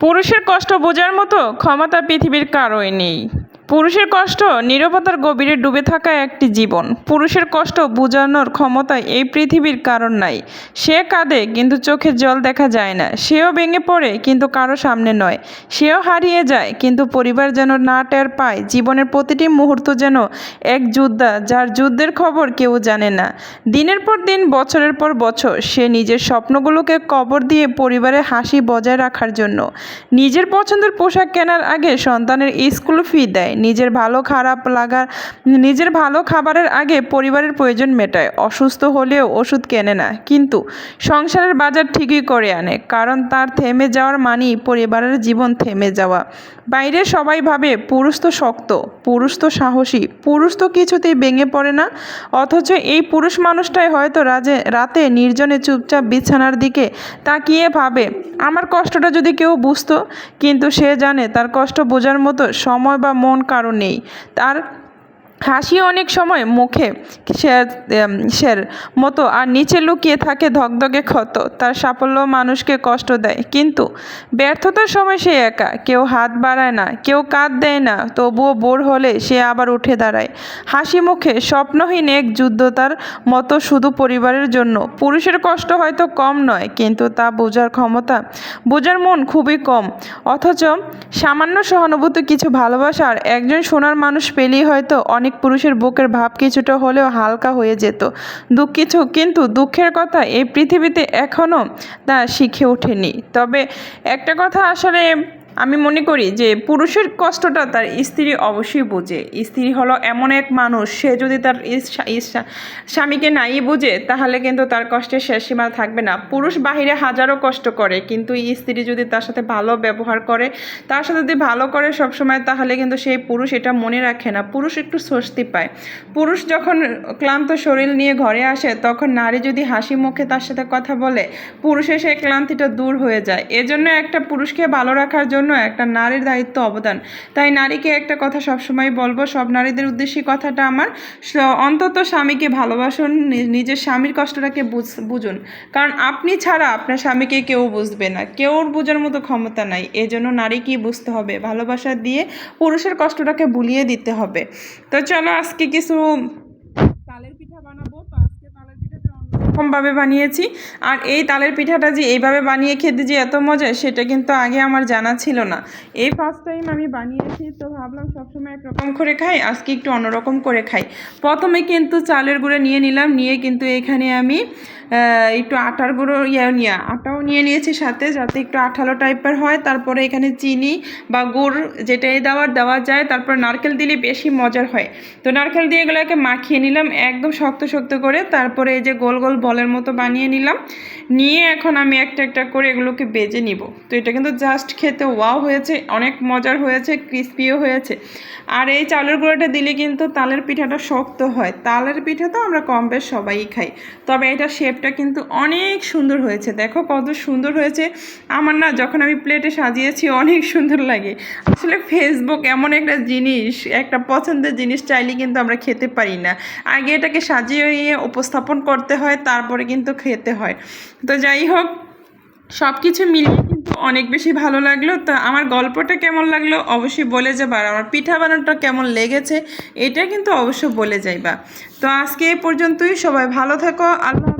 পুরুষের কষ্ট বোঝার মতো ক্ষমতা পৃথিবীর কারোই নেই। পুরুষের কষ্ট নীরবতার গভীরে ডুবে থাকা একটি জীবন। পুরুষের কষ্ট বোঝানোর ক্ষমতা এই পৃথিবীর কারণ নাই। সে কাঁদে, কিন্তু চোখের জল দেখা যায় না। সেও ভেঙে পড়ে, কিন্তু কারও সামনে নয়। সেও হারিয়ে যায়, কিন্তু পরিবার যেন না টের পায়। জীবনের প্রতিটি মুহূর্ত যেন এক যোদ্ধা, যার যুদ্ধের খবর কেউ জানে না। দিনের পর দিন, বছরের পর বছর, সে নিজের স্বপ্নগুলোকে কবর দিয়ে পরিবারের হাসি বজায় রাখার জন্য। নিজের পছন্দের পোশাক কেনার আগে সন্তানের স্কুল ফি দেয়। নিজের ভালো খারাপ লাগার, নিজের ভালো খাবারের আগে পরিবারের প্রয়োজন মেটায়। অসুস্থ হলেও ওষুধ কেনে না। কিন্তু সংসারের বাজার ঠিকই করে আনে, কারণ তার থেমে যাওয়ার মানেই পরিবারের জীবন থেমে যাওয়া। বাইরে সবাই ভাবে, পুরুষ তো শক্ত, পুরুষ তো সাহসী, পুরুষ তো কিছুতেই ভেঙে পড়ে না। অথচ এই পুরুষ মানুষটাই হয়তো রাজে, রাতে নির্জনে চুপচাপ বিছানার দিকে তাকিয়ে ভাবে, আমার কষ্টটা যদি কেউ বুঝতো, কিন্তু সে জানে তার কষ্ট বোঝার মতো সময় বা মন কারও নেই তার হাসি অনেক সময় মুখে সের মতো আর নিচে লুকিয়ে থাকে ধকধকে ক্ষত। তার সাফল্য মানুষকে কষ্ট দেয়। কিন্তু ব্যর্থতার সময় সে একা। কেউ হাত বাড়ায় না, কেউ কাঁধ দেয় না, তবুও বোর হলে সে আবার উঠে দাঁড়ায়। হাসি মুখে স্বপ্নহীন এক যুদ্ধতার মতো শুধু পরিবারের জন্য। পুরুষের কষ্ট হয়তো কম নয়, কিন্তু তা বোঝার ক্ষমতা, বোঝার মন খুবই কম। অথচ সামান্য সহানুভূতি কিছু ভালোবাসার একজন সোনার মানুষ পেলেই হয়তো অনেক পুরুষের বুকের ভাব কিছুটা হলেও হালকা হয়ে যেত। দুঃখিত, কিন্তু দুঃখের কথা এই পৃথিবীতে এখনও তা শিখে ওঠেনি। তবে একটা কথা আসলে আমি মনে করি যে পুরুষের কষ্টটা তার স্ত্রী অবশ্যই বোঝে। স্ত্রী হলো এমন এক মানুষ, সে যদি তার স্বামীকে নাই বোঝে, তাহলে কিন্তু তার কষ্টের শেষ সীমা থাকবে না। পুরুষ বাহিরে হাজারো কষ্ট করে, কিন্তু স্ত্রী যদি তার সাথে ভালো ব্যবহার করে, তার সাথে যদি ভালো করে সবসময়, তাহলে কিন্তু সেই পুরুষ এটা মনে রাখে না। পুরুষ একটু স্বস্তি পায়। পুরুষ যখন ক্লান্ত শরীর নিয়ে ঘরে আসে, তখন নারী যদি হাসি মুখে তার সাথে কথা বলে, পুরুষের সেই ক্লান্তিটা দূর হয়ে যায়। এজন্য একটা পুরুষকে ভালো রাখার জন্য একটা নারীর দায়িত্ব অবদান। তাই নারীকে একটা কথা সবসময় বলব, সব নারীদের উদ্দেশ্যে কথাটা আমার। অন্তত স্বামীকে ভালোবাসুন নিজের স্বামীর কষ্টটাকে বুঝ- বুঝুন। কারণ আপনি ছাড়া আপনার স্বামীকে কেউ বুঝবে না। কেউ বোঝার মতো ক্ষমতা নাই। এজন্য নারীকেই বুঝতে হবে। ভালোবাসা দিয়ে পুরুষের কষ্টটাকে বুলিয়ে দিতে হবে। তো চলো আজকে কিছু তালের পিঠা বানাবো তো আজকে তালের অন্যরকমভাবে বানিয়েছি। আর এই তালের পিঠাটা যে এইভাবে বানিয়ে খেতে যে এত মজা, সেটা কিন্তু আগে আমার জানা ছিল না। এই ফার্স্ট টাইম আমি বানিয়েছি, তো ভাবলাম সবসময় একরকম করে খাই, আজকে একটু অন্যরকম করে খাই। প্রথমে কিন্তু চালের গুঁড়ো নিয়ে নিলাম, নিয়ে কিন্তু এখানে আমি একটু আটার গুঁড়ো ইয়ে নিয়ে, আটাও নিয়ে নিয়েছি সাথে, যাতে একটু আঠালো টাইপের হয়। তারপরে এখানে চিনি বা গুড় যেটাই দেওয়ার, দেওয়া যায়। তারপর নারকেল দিলে বেশি মজার হয়। তো নারকেল দিয়ে এগুলোকে মাখিয়ে নিলাম একদম শক্ত শক্ত করে। তারপরে এই যে গোল গোল বলের মতো বানিয়ে নিলাম। নিয়ে এখন আমি একটা একটা করে এগুলোকে বেজে নিব। তো এটা কিন্তু জাস্ট খেতে ওয়াও হয়েছে, অনেক মজার হয়েছে, ক্রিস্পিও হয়েছে। আর এই চালের গুঁড়োটা দিলে কিন্তু তালের পিঠাটা শক্ত হয়। তালের পিঠা তো আমরা কম বেশ সবাই খাই। তবে এটা শেপটা কিন্তু অনেক সুন্দর হয়েছে। দেখো কত সুন্দর হয়েছে। আমার না যখন আমি প্লেটে সাজিয়েছি, অনেক সুন্দর লাগে। আসলে ফেসবুক এমন একটা জিনিস, একটা পছন্দের জিনিস চাইলে কিন্তু আমরা খেতে পারি না। আগে এটাকে সাজিয়ে উপস্থাপন করতে হয়, তারপরে কিন্তু খেতে হয়। তো যাই হোক সব কিছু মিলিয়ে কিন্তু অনেক বেশি ভালো লাগল। তো আমার গল্পটা কেমন লাগল অবশ্যই বলে যাবা। আর আমার পিঠা বানানোটা কেমন লেগেছে, এটা কিন্তু অবশ্যই বলে যাইবা। তো আজকে এই পর্যন্তই। সবাই ভালো থাকো। আল্লাহ